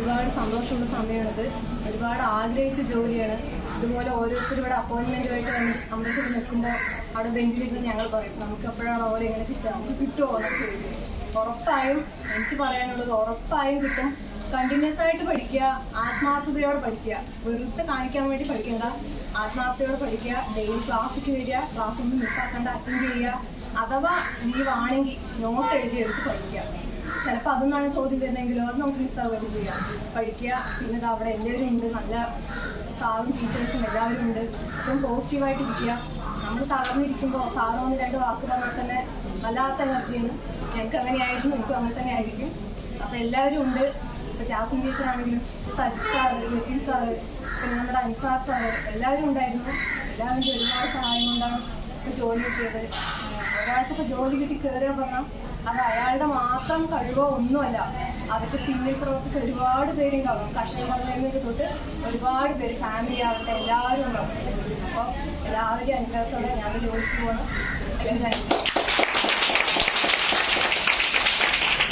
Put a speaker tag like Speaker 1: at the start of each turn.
Speaker 1: ഒരുപാട് സന്തോഷമുള്ള സമയമാണിത്. ഒരുപാട് ആഗ്രഹിച്ച ജോലിയാണ്. ഇതുപോലെ ഓരോരുത്തർ ഇവിടെ അപ്പോയിൻമെന്റുമായിട്ട് അമ്പലത്തിൽ നിൽക്കുമ്പോൾ അവിടെ ബെഞ്ചിലിരുന്ന് ഞങ്ങൾ പറയും നമുക്ക് എപ്പോഴാണ് ഓരോ എങ്ങനെ കിട്ടുക? നമുക്ക് കിട്ടുമോ? എന്നൊക്കെ ചോദിക്കും. ഉറപ്പായും എനിക്ക് പറയാനുള്ളത് ഉറപ്പായും കിട്ടും. കണ്ടിന്യൂസ് ആയിട്ട് പഠിക്കുക ആത്മാർത്ഥതയോടെ പഠിക്കുക. വെറുതെ കാണിക്കാൻ വേണ്ടി പഠിക്കേണ്ട ആത്മാർത്ഥതയോടെ പഠിക്കുക. ഡെയിലി ക്ലാസ്സിക്ക് വരിക ക്ലാസ് ഒന്നും മിസ്സാക്കേണ്ട അറ്റൻഡ് ചെയ്യുക. അഥവാ ലീവ് ആണെങ്കിൽ നോട്ട് എഴുതി എടുത്ത് പഠിക്കുക. ചിലപ്പോൾ അതൊന്നാണ് ചോദ്യം വരുന്നെങ്കിലോ അത് നമുക്ക് മിസ്സാവുകയൊക്കെ ചെയ്യാം. പഠിക്കുക പിന്നെ ഇത് അവിടെ എല്ലാവരും ഉണ്ട് നല്ല സാറും ടീച്ചേഴ്സും എല്ലാവരും ഉണ്ട്. ഇപ്പം പോസിറ്റീവായിട്ട് ഇരിക്കുക. നമ്മൾ തളർന്നിരിക്കുമ്പോൾ സാറ് ഒന്ന് രണ്ട് വാക്ക് പറഞ്ഞാൽ തന്നെ വല്ലാത്ത എനർജിയാണ്. ഞങ്ങൾക്ക് അങ്ങനെയായിരുന്നു നമുക്ക് അങ്ങനെ തന്നെ ആയിരിക്കും. അപ്പം എല്ലാവരും ഉണ്ട്. ഇപ്പോൾ ജാസ്മിൻ ടീച്ചറാണെങ്കിലും സജി സാറ് ലത്തീഫ് സാറ് പിന്നെ നമ്മുടെ അൻസാർ സാറ് എല്ലാവരും ഉണ്ടായിരുന്നു. എല്ലാവരും ഒരുപാട് സഹായം കൊണ്ടാണ് ഇപ്പോൾ ജോലി കിട്ടിയത് ഒരാൾക്ക് ജോലി കിട്ടി കയറുക പറഞ്ഞാൽ അത് അയാളുടെ മാത്രം കഴിവോ ഒന്നുമല്ല. അതൊക്കെ പിന്നിൽ പ്രവർത്തിച്ച ഒരുപാട് പേരുണ്ടാവും കഷ്ടപ്പെടുന്നതിന് തൊട്ട് ഒരുപാട് പേര് ഫാമിലി ആവട്ടെ എല്ലാവരും ഉണ്ടാവും. അപ്പോൾ എല്ലാവരും അനുഗ്രഹത്തോടെ ഞാൻ ജോലിക്ക് പോകണം എല്ലാവരും